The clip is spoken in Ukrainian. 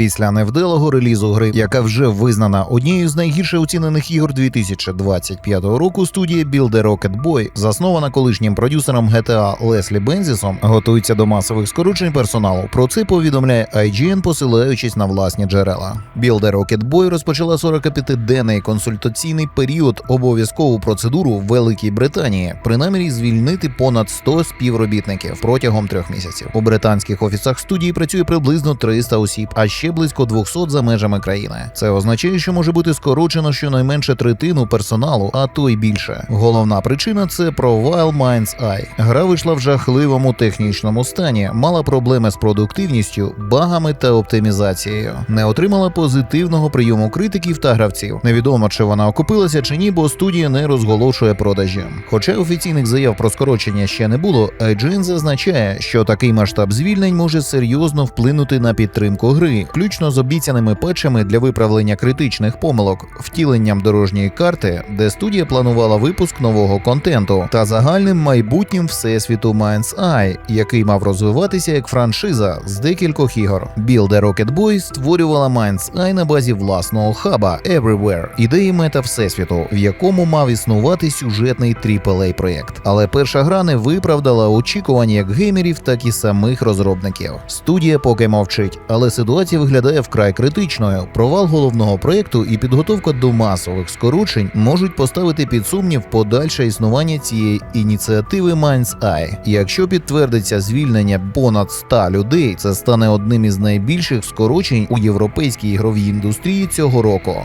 Після невдалого релізу гри, яка вже визнана однією з найгірше оцінених ігор 2025 року, студія Build a Rocket Boy, заснована колишнім продюсером GTA Леслі Бензісом, готується до масових скорочень персоналу. Про це повідомляє IGN, посилаючись на власні джерела. Build a Rocket Boy розпочала 45-денний консультаційний період, обов'язкову процедуру в Великій Британії, при намірі звільнити понад 100 співробітників протягом трьох місяців. У британських офісах студії працює приблизно 300 осіб, а ще близько 200 за межами країни. Це означає, що може бути скорочено щонайменше третину персоналу, а то й більше. Головна причина це провал Mind's Eye. Гра вийшла в жахливому технічному стані, мала проблеми з продуктивністю, багами та оптимізацією. Не отримала позитивного прийому критиків та гравців. Невідомо, чи вона окупилася чи ні, бо студія не розголошує продажі. Хоча офіційних заяв про скорочення ще не було, IGN зазначає, що такий масштаб звільнень може серйозно вплинути на підтримку гри, включно з обіцяними патчами для виправлення критичних помилок, втіленням дорожньої карти, де студія планувала випуск нового контенту, та загальним майбутнім всесвіту Mind's Eye, який мав розвиватися як франшиза з декількох ігор. A Rocket Boy створювала Mind's Eye на базі власного хаба Everywhere, ідеї мета всесвіту, в якому мав існувати сюжетний aaa проєкт. Але перша гра не виправдала очікувань як геймерів, так і самих розробників. Студія поки мовчить, але ситуація виглядає вкрай критичною. Провал головного проєкту і підготовка до масових скорочень можуть поставити під сумнів подальше існування цієї ініціативи Mind's Eye. Якщо підтвердиться звільнення понад 100 людей, це стане одним із найбільших скорочень у європейській ігровій індустрії цього року.